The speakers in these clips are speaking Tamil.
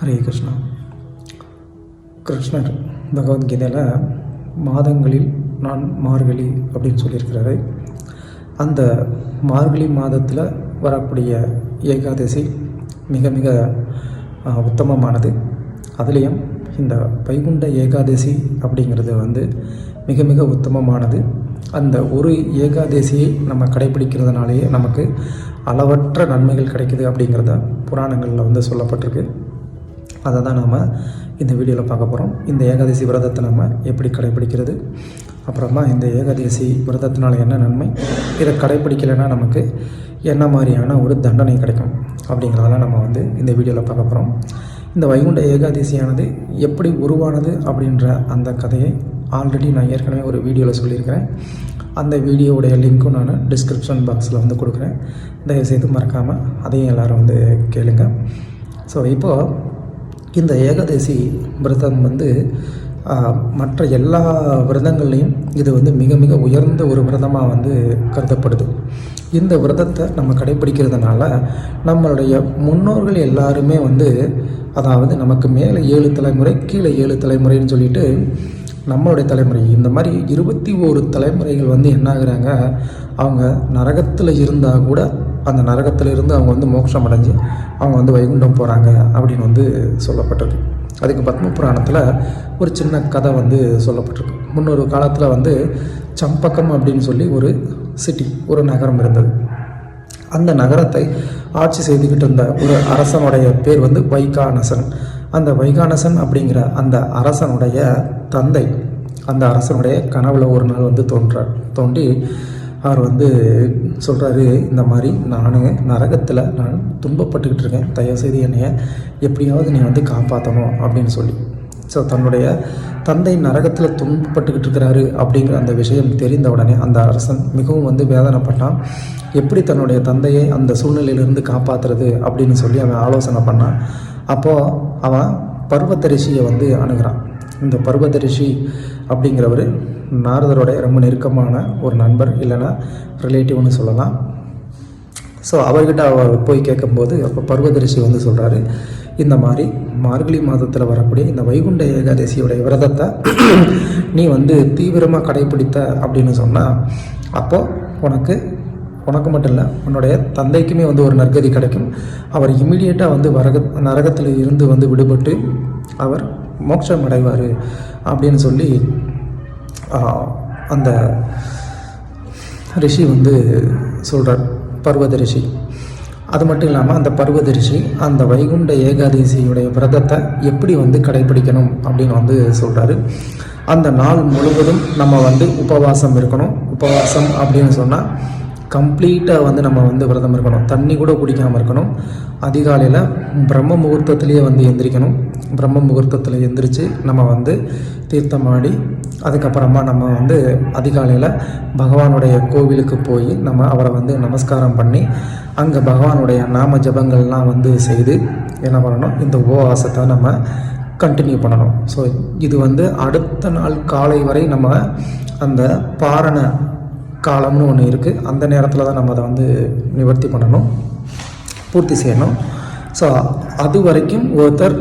ஹரே கிருஷ்ணா. கிருஷ்ணர் பகவத்கீதையில் மாதங்களில் நான் மார்கழி அப்படின்னு சொல்லியிருக்கிறாரு. அந்த மார்கழி மாதத்தில் வரக்கூடிய ஏகாதசி மிக மிக உத்தமமானது. அதுலேயும் இந்த வைகுண்ட ஏகாதசி அப்படிங்கிறது வந்து மிக மிக உத்தமமானது. அந்த ஒரு ஏகாதசியை நம்ம கடைபிடிக்கிறதுனாலேயே நமக்கு அளவற்ற நன்மைகள் கிடைக்குது அப்படிங்கிறத புராணங்களில் வந்து சொல்லப்பட்டிருக்கு. அதை தான் நாம் இந்த வீடியோவில் பார்க்க போகிறோம் இந்த ஏகாதசி விரதத்தை நம்ம எப்படி கடைபிடிக்கிறது? அப்புறமா இந்த ஏகாதசி விரதத்தினால என்ன நன்மை? இதை கடைபிடிக்கலைன்னா நமக்கு என்ன மாதிரியான ஒரு தண்டனை கிடைக்கும்? அப்படிங்கிறதெல்லாம் நம்ம வந்து இந்த வீடியோவில் பார்க்க போகிறோம் இந்த வைகுண்ட ஏகாதசியானது எப்படி உருவானது அப்படின்ற அந்த கதையை ஆல்ரெடி நான் ஏற்கனவே ஒரு வீடியோவில் சொல்லியிருக்கிறேன். அந்த வீடியோவுடைய லிங்க்கும் நான் டிஸ்கிரிப்ஷன் பாக்ஸில் வந்து கொடுக்குறேன். தயவுசெய்து மறக்காமல் அதையும் எல்லோரும் வந்து கேளுங்க. ஸோ இப்போது இந்த ஏகாதசி விரதம் வந்து மற்ற எல்லா விரதங்கள்லேயும் இது வந்து மிக மிக உயர்ந்த ஒரு விரதமாக வந்து கருதப்படுது. இந்த விரதத்தை நம்ம கடைபிடிக்கிறதுனால நம்மளுடைய முன்னோர்கள் எல்லாருமே வந்து அதாவது நமக்கு மேலே ஏழு தலைமுறை கீழே ஏழு தலைமுறைன்னு சொல்லிட்டு நம்மளுடைய தலைமுறை இந்த மாதிரி இருபத்தி ஓரு தலைமுறைகள் வந்து என்ன ஆகுறாங்க அவங்க நரகத்தில் இருந்தால் கூட அந்த நரகத்திலிருந்து அவங்க வந்து மோட்சம் அடைஞ்சு அவங்க வந்து வைகுண்டம் போகிறாங்க அப்படின்னு வந்து சொல்லப்பட்டிருக்கு அதுக்கு பத்ம புராணத்தில் ஒரு சின்ன கதை வந்து சொல்லப்பட்டிருக்கு. முன்னொரு காலத்தில் வந்து சம்பக்கம் அப்படின்னு சொல்லி ஒரு சிட்டி ஒரு நகரம் இருந்தது. அந்த நகரத்தை ஆட்சி செய்துக்கிட்டு இருந்த ஒரு அரசனுடைய பேர் வந்து வைகானசன். அந்த வைகானசன் அப்படிங்கிற அந்த அரசனுடைய தந்தை அந்த அரசனுடைய கனவுல ஒரு நாள் வந்து தோன்றார் தோண்டி அவர் வந்து சொல்கிறாரு இந்த மாதிரி நான் நரகத்தில் நான் துன்பப்பட்டுக்கிட்டு இருக்கேன். தயவுசெய்து என்னைய எப்படியாவது நீ வந்து காப்பாற்றணும் அப்படின்னு சொல்லி. ஸோ தன்னுடைய தந்தை நரகத்தில் துன்பப்பட்டுக்கிட்டு இருக்கிறாரு அப்படிங்கிற அந்த விஷயம் தெரிந்த உடனே அந்த அரசன் மிகவும் வந்து வேதனைப்பட்டான். எப்படி தன்னுடைய தந்தையை அந்த சூழ்நிலையிலிருந்து காப்பாற்றுறது அப்படின்னு சொல்லி அவன் ஆலோசனை பண்ணான். அப்போது அவன் பர்வத ரிஷியை வந்து அணுகிறான். இந்த பர்வத ரிஷி அப்படிங்கிறவர் நாரதருடைய ரொம்ப நெருக்கமான ஒரு நண்பர் இல்லைன்னா ரிலேட்டிவ்னு சொல்லலாம். ஸோ அவர்கிட்ட அவர் போய் கேட்கும்போது அப்போ பருவதரிசி வந்து சொல்கிறாரு இந்த மாதிரி மார்கழி மாதத்தில் வரக்கூடிய இந்த வைகுண்ட ஏகாதசியோடைய விரதத்தை நீ வந்து தீவிரமாக கடைபிடித்த அப்படின்னு சொன்னால் அப்போது உனக்கு உனக்கு மட்டும் இல்லை உன்னுடைய தந்தைக்குமே வந்து ஒரு நற்கதி கிடைக்கும். அவர் இம்மிடியேட்டாக வந்து வரக நரகத்தில் இருந்து வந்து விடுபட்டு அவர் மோட்சம் அடைவார் அப்படின்னு சொல்லி அந்த ரிஷி வந்து சொல்கிறார் பர்வத ரிஷி. அது மட்டும் இல்லாமல் அந்த பர்வத ரிஷி அந்த வைகுண்ட ஏகாதசியுடைய விரதத்தை எப்படி வந்து கடைபிடிக்கணும் அப்படின்னு வந்து சொல்கிறாரு அந்த நாள் முழுவதும் நம்ம வந்து உபவாசம் இருக்கணும். உபவாசம் அப்படின்னு சொன்னால் கம்ப்ளீட்டாக வந்து நம்ம வந்து விரதம் இருக்கணும். தண்ணி கூட குடிக்காமல் இருக்கணும். அதிகாலையில் பிரம்ம முகூர்த்தத்துலேயே வந்து எந்திரிக்கணும். பிரம்ம முகூர்த்தத்தில் எந்திரிச்சு நம்ம வந்து தீர்த்தமாடி அதுக்கப்புறமா நம்ம வந்து அதிகாலையில் பகவானுடைய கோவிலுக்கு போய் நம்ம அவரை வந்து நமஸ்காரம் பண்ணி அங்கே பகவானுடைய நாம ஜபங்கள்லாம் வந்து செய்து என்ன பண்ணணும்? இந்த உபவாசத்தை நம்ம கண்டினியூ பண்ணணும். ஸோ இது வந்து அடுத்த நாள் காலை வரை நம்ம அந்த பாரண காலம்னு ஒன்று இருக்குது அந்த நேரத்தில் தான் நம்ம அதை வந்து நிவர்த்தி பண்ணணும். பூர்த்தி செய்யணும். ஸோ அது வரைக்கும் ஒருத்தர்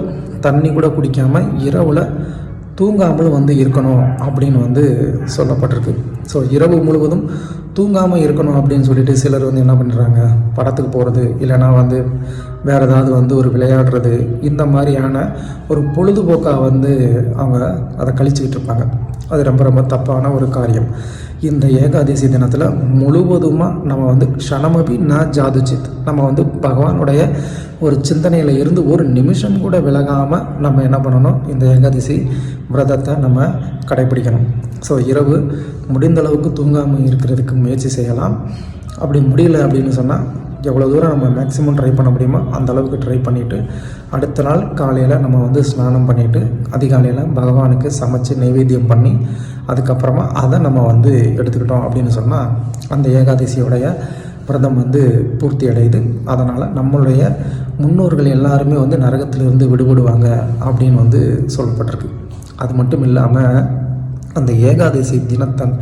தண்ணி கூட குடிக்காமல் இரவில் தூங்காமல் வந்து இருக்கணும் அப்படின்னு வந்து சொல்லப்பட்டிருக்கு. ஸோ இரவு முழுவதும் தூங்காமல் இருக்கணும் அப்படின்னு சொல்லிட்டு சிலர் வந்து என்ன பண்ணுறாங்க படத்துக்கு போகிறது இல்லைன்னா வந்து வேறு ஏதாவது வந்து ஒரு விளையாடுறது இந்த மாதிரியான ஒரு பொழுதுபோக்காக வந்து அவங்க அதை கழிச்சுக்கிட்டு இருப்பாங்க. அது ரொம்ப ரொம்ப தப்பான ஒரு காரியம். இந்த ஏகாதசி தினத்தில் முழுவதுமாக நம்ம வந்து க்ஷணமபி ந ஜாதுச்சித் நம்ம வந்து பகவானுடைய ஒரு சிந்தனையில் இருந்து ஒரு நிமிஷம் கூட விலகாமல் நம்ம என்ன பண்ணணும்? இந்த ஏகாதசி விரதத்தை நம்ம கடைபிடிக்கணும். ஸோ இரவு முடிந்த அளவுக்கு தூங்காமல் இருக்கிறதுக்கு முயற்சி செய்யலாம். அப்படி முடியல அப்படின்னு சொன்னால் எவ்வளோ தூரம் நம்ம மேக்ஸிமம் ட்ரை பண்ண முடியுமோ அந்த அளவுக்கு ட்ரை பண்ணிவிட்டு அடுத்த நாள் காலையில் நம்ம வந்து ஸ்நானம் பண்ணிவிட்டு அதிகாலையில் பகவானுக்கு சமைச்சு நைவேத்தியம் பண்ணி அதுக்கப்புறமா அதை நம்ம வந்து எடுத்துக்கிட்டோம் அப்படின்னு சொன்னால் அந்த ஏகாதசியோடைய விரதம் வந்து பூர்த்தி அடையுது. அதனால் நம்மளுடைய முன்னோர்கள் எல்லாருமே வந்து நரகத்திலிருந்து விடுபடுவாங்க அப்படின்னு வந்து சொல்லப்பட்டிருக்கு. அது மட்டும் இல்லாமல் அந்த ஏகாதசி தினத்தன்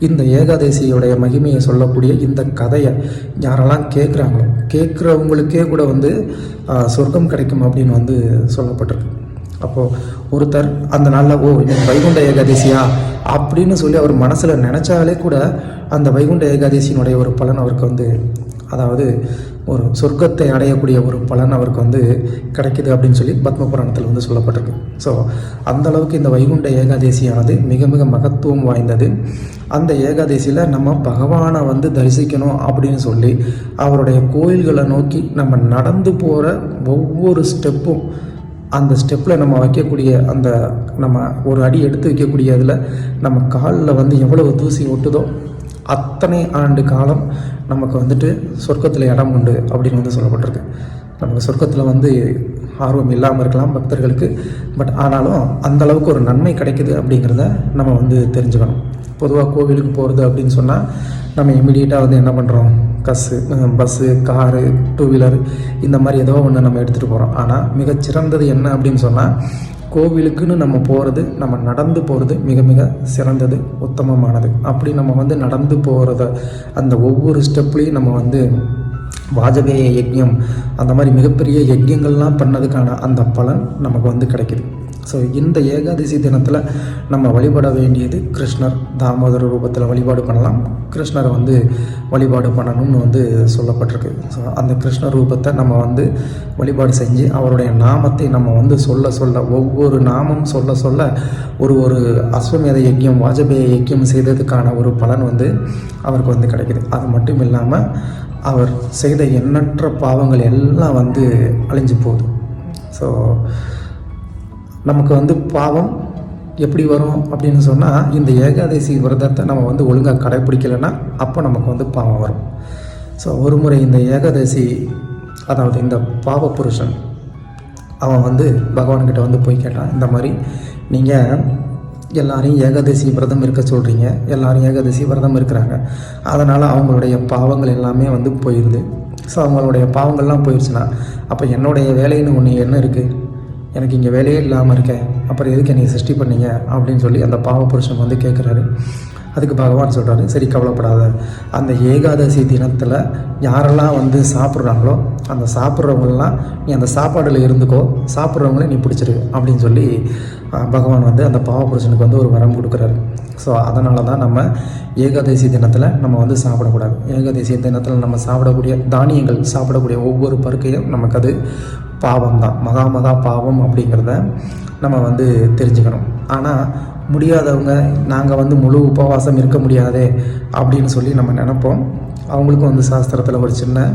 இந்த ஏகாதசியோடைய மகிமையை சொல்லக்கூடிய இந்த கதையை யாரெல்லாம் கேட்குறாங்களோ கேட்குறவங்களுக்கே கூட வந்து சொர்க்கம் கிடைக்கும் அப்படின்னு வந்து சொல்லப்பட்டிருக்கு. அப்போது ஒருத்தர் அந்த நாளில் ஓ இன்னைக்கு வைகுண்ட ஏகாதசியா? அப்படின்னு சொல்லி அவர் மனசில் நினச்சாலே கூட அந்த வைகுண்ட ஏகாதசியினுடைய ஒரு பலன் அவருக்கு வந்து அதாவது ஒரு சொர்க்கத்தை அடையக்கூடிய ஒரு பலன் அவருக்கு வந்து கிடைக்குது அப்படின்னு சொல்லி பத்ம புராணத்தில் வந்து சொல்லப்பட்டிருக்கு. ஸோ அந்த அளவுக்கு இந்த வைகுண்ட ஏகாதசியானது மிக மிக மகத்துவம் வாய்ந்தது. அந்த ஏகாதசியில் நம்ம பகவானை வந்து தரிசிக்கணும் அப்படின்னு சொல்லி அவருடைய கோயில்களை நோக்கி நம்ம நடந்து போகிற ஒவ்வொரு ஸ்டெப்பும் அந்த ஸ்டெப்பில் நம்ம வைக்கக்கூடிய அந்த நம்ம ஒரு அடி எடுத்து வைக்கக்கூடிய அதில் நம்ம காலில் வந்து எவ்வளவு தூசி ஒட்டுதோ அத்தனை ஆண்டு காலம் நமக்கு வந்துட்டு சொர்க்கத்தில் இடம் உண்டு அப்படின்னு வந்து சொல்லப்பட்டிருக்கு. நமக்கு சொர்க்கத்தில் வந்து ஆர்வம் இல்லாமல் இருக்கலாம் பக்தர்களுக்கு. பட் ஆனாலும் அந்த அளவுக்கு ஒரு நன்மை கிடைக்குது அப்படிங்கிறத நம்ம வந்து தெரிஞ்சுக்கணும். பொதுவாக கோவிலுக்கு போகிறது அப்படின்னு சொன்னால் நம்ம இமீடியட்டாக வந்து என்ன பண்ணுறோம் கஸ்ஸு பஸ்ஸு காரு டூ வீலர் இந்த மாதிரி ஏதோ ஒன்று நம்ம எடுத்துகிட்டு போகிறோம் ஆனால் மிகச்சிறந்தது என்ன அப்படின்னு சொன்னால் கோவிலுக்குன்னு நம்ம போகிறது நம்ம நடந்து போகிறது மிக மிக சிறந்தது உத்தமமானது. அப்படி நம்ம வந்து நடந்து போகிறத அந்த ஒவ்வொரு ஸ்டெப்லேயும் நம்ம வந்து வாஜபேய யஜ்யம் அந்த மாதிரி மிகப்பெரிய யஜ்யங்கள்லாம் பண்ணதுக்கான அந்த பலன் நமக்கு வந்து கிடைக்கிது. ஸோ இந்த ஏகாதசி தினத்தில் நம்ம வழிபட வேண்டியது கிருஷ்ணர் தாமோதர ரூபத்தில் வழிபாடு பண்ணலாம். கிருஷ்ணரை வந்து வழிபாடு பண்ணணும்னு வந்து சொல்லப்பட்டிருக்கு. ஸோ அந்த கிருஷ்ண ரூபத்தை நம்ம வந்து வழிபாடு செஞ்சு அவருடைய நாமத்தை நம்ம வந்து சொல்ல சொல்ல ஒவ்வொரு நாமம் சொல்ல சொல்ல ஒரு ஒரு அஸ்வமேத யக்கியம் வாஜபேய யக்கியம் செய்ததுக்கான ஒரு பலன் வந்து அவருக்கு வந்து கிடைக்குது. அது மட்டும் இல்லாமல் அவர் செய்த எண்ணற்ற பாவங்கள் எல்லாம் வந்து அழிஞ்சு போகுது. ஸோ நமக்கு வந்து பாவம் எப்படி வரும் அப்படின்னு சொன்னால் இந்த ஏகாதசி விரதத்தை நம்ம வந்து ஒழுங்காக கடைப்பிடிக்கலைன்னா அப்போ நமக்கு வந்து பாவம் வரும். ஸோ ஒரு முறை இந்த ஏகாதசி அதாவது இந்த பாவ புருஷன் அவன் வந்து பகவான்கிட்ட வந்து போய் கேட்டான் இந்த மாதிரி நீங்கள் எல்லாரையும் ஏகாதசி விரதம் இருக்க சொல்கிறீங்க எல்லாரும் ஏகாதசி விரதம் இருக்கிறாங்க. அதனால் அவங்களுடைய பாவங்கள் எல்லாமே வந்து போயிடுது ஸோ அவங்களுடைய பாவங்கள்லாம் போயிடுச்சுன்னா அப்போ என்னுடைய வேலைன்னு ஒன்று என்ன இருக்குது எனக்கு இங்கே வேலையே இல்லாமல் இருக்கேன் அப்புறம் எதுக்கு என்னை சிருஷ்டி பண்ணீங்க? அப்படின்னு சொல்லி அந்த பாவ புருஷன் வந்து கேட்குறாரு அதுக்கு பகவான் சொல்கிறாரு சரி கவலைப்படாத. அந்த ஏகாதசி தினத்தில் யாரெல்லாம் வந்து சாப்பிட்றாங்களோ அந்த சாப்பிட்றவங்களெலாம் நீ அந்த சாப்பாடில் இருந்துக்கோ சாப்பிட்றவங்கள நீ பிடிச்சிரு அப்படின்னு சொல்லி பகவான் வந்து அந்த பாவபுருஷனுக்கு வந்து ஒரு வரம் கொடுக்குறாரு. ஸோ அதனால தான் நம்ம ஏகாதசி தினத்தில் நம்ம வந்து சாப்பிடக்கூடாது. ஏகாதசி தினத்தில் நம்ம சாப்பிடக்கூடிய தானியங்கள் சாப்பிடக்கூடிய ஒவ்வொரு பருக்கையும் நமக்கு அது பாவம் தான் மகா மகா பாவம் அப்படிங்கிறத நம்ம வந்து தெரிஞ்சுக்கணும். ஆனால் முடியாதவங்க நாங்கள் வந்து முழு உபவாசம் இருக்க முடியாதே அப்படின்னு சொல்லி நம்ம நினைப்போம். அவங்களுக்கும் வந்து சாஸ்திரத்தில் ஒரு சின்ன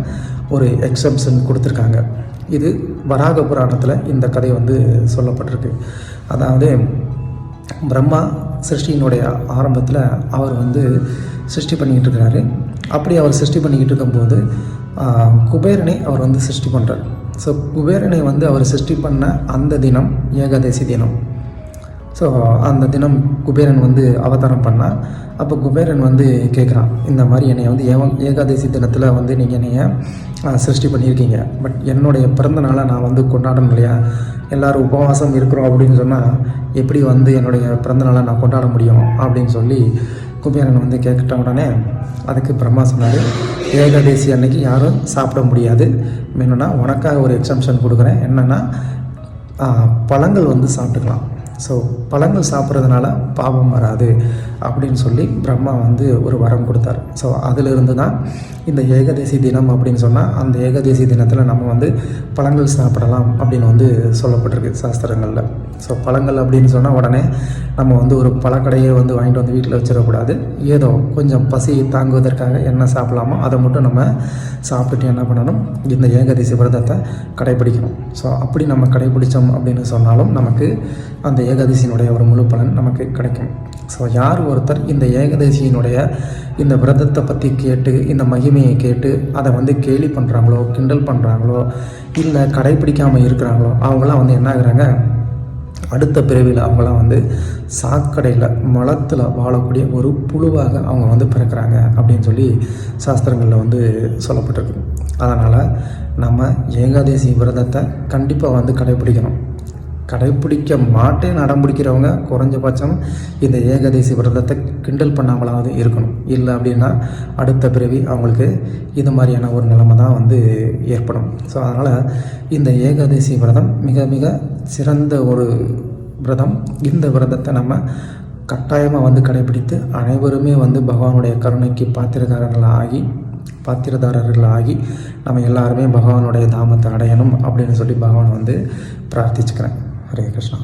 ஒரு எக்ஸப்ஷன் கொடுத்துருக்காங்க. இது வராக புராணத்தில் இந்த கதை வந்து சொல்லப்பட்டிருக்கு. அதாவது பிரம்மா சிருஷ்டியினுடைய ஆரம்பத்தில் அவர் வந்து சிருஷ்டி பண்ணிக்கிட்டு இருக்கிறாரு அப்படி அவர் சிருஷ்டி பண்ணிக்கிட்டு இருக்கும்போது குபேரனை அவர் வந்து சிருஷ்டி பண்ணுறார் ஸோ குபேரனை வந்து அவர் சிருஷ்டி பண்ண அந்த தினம் ஏகாதசி தினம். ஸோ அந்த தினம் குபேரன் வந்து அவதாரம் பண்ணால் அப்போ குபேரன் வந்து கேட்குறான் இந்த மாதிரி என்னை வந்து ஏவ ஏகாதசி தினத்தில் வந்து நீங்கள் என்னைய சிருஷ்டி பண்ணியிருக்கீங்க. பட் என்னுடைய பிறந்த நாளை நான் வந்து கொண்டாடணும் இல்லையா? எல்லோரும் உபவாசம் இருக்கிறோம் அப்படின்னு சொன்னால் எப்படி வந்து என்னுடைய பிறந்த நாளை நான் கொண்டாட முடியும் அப்படின்னு சொல்லி குபேரன் வந்து கேட்ட உடனே அதுக்கு பிரம்மா சொன்னார் ஏகாதசி அன்னைக்கு யாரும் சாப்பிட முடியாது. என்னென்னா உனக்காக ஒரு எக்ஸம்ஷன் கொடுக்குறேன். என்னென்னா பழங்கள் வந்து சாப்பிட்டுக்கலாம். ஸோ பழங்கள் சாப்பிட்றதுனால பாவம் வராது அப்படின்னு சொல்லி பிரம்மா வந்து ஒரு வரம் கொடுத்தார். ஸோ அதிலிருந்து தான் இந்த ஏகதேசி தினம் அப்படின்னு சொன்னால் அந்த ஏகாதசி தினத்தில் நம்ம வந்து பழங்கள் சாப்பிடலாம் அப்படின்னு வந்து சொல்லப்பட்டிருக்கு சாஸ்திரங்களில். ஸோ பழங்கள் அப்படின்னு சொன்னால் உடனே நம்ம வந்து ஒரு பழக்கடையை வந்து வாங்கிட்டு வந்து வீட்டில் வச்சிடக்கூடாது. ஏதோ கொஞ்சம் பசி தாங்குவதற்காக என்ன சாப்பிடலாமோ அதை மட்டும் நம்ம சாப்பிட்டுட்டு என்ன பண்ணணும்? இந்த ஏகாதசி விரதத்தை கடைபிடிக்கணும். ஸோ அப்படி நம்ம கடைபிடித்தோம் அப்படின்னு சொன்னாலும் நமக்கு அந்த ஏகாதசியினுடைய ஒரு முழு பலன் நமக்கு கிடைக்கும். ஸோ யார் ஒருத்தர் இந்த ஏகாதசியினுடைய இந்த விரதத்தை பற்றி கேட்டு இந்த மகிமையை கேட்டு அதை வந்து கேலி பண்ணுறாங்களோ கிண்டல் பண்ணுறாங்களோ இல்லை கடைப்பிடிக்காமல் இருக்கிறாங்களோ அவங்களாம் வந்து என்ன ஆகுறாங்க? அடுத்த பிறவியில் அவங்களாம் வந்து சாக்கடையில் மலத்தில் வாழக்கூடிய ஒரு புழுவாக அவங்க வந்து பிறக்கிறாங்க அப்படின்னு சொல்லி சாஸ்திரங்களில் வந்து சொல்லப்பட்டிருக்கு. அதனால் நம்ம ஏகாதசி விரதத்தை கண்டிப்பாக வந்து கடைப்பிடிக்கணும் கடைப்பிடிக்க மாட்டேன் அடம்பிடிக்கிறவங்க குறைஞ்சபட்சம் இந்த ஏகதேசி விரதத்தை கிண்டல் பண்ணாமலாவது இருக்கணும். இல்லை அப்படின்னா அடுத்த பிறவி அவங்களுக்கு இது மாதிரியான ஒரு நிலைமை தான் வந்து ஏற்படும். ஸோ அதனால் இந்த ஏகாதசி விரதம் மிக மிக சிறந்த ஒரு விரதம். இந்த விரதத்தை நம்ம கட்டாயமாக வந்து கடைபிடித்து அனைவருமே வந்து பகவானுடைய கருணைக்கு பாத்திரக்காரர்கள் ஆகி பாத்திரதாரர்கள் ஆகி நம்ம எல்லாருமே பகவானுடைய தாமத்தை அடையணும் அப்படின்னு சொல்லி பகவானை வந்து பிரார்த்திச்சுக்கிறேன் ஹரே கிருஷ்ணா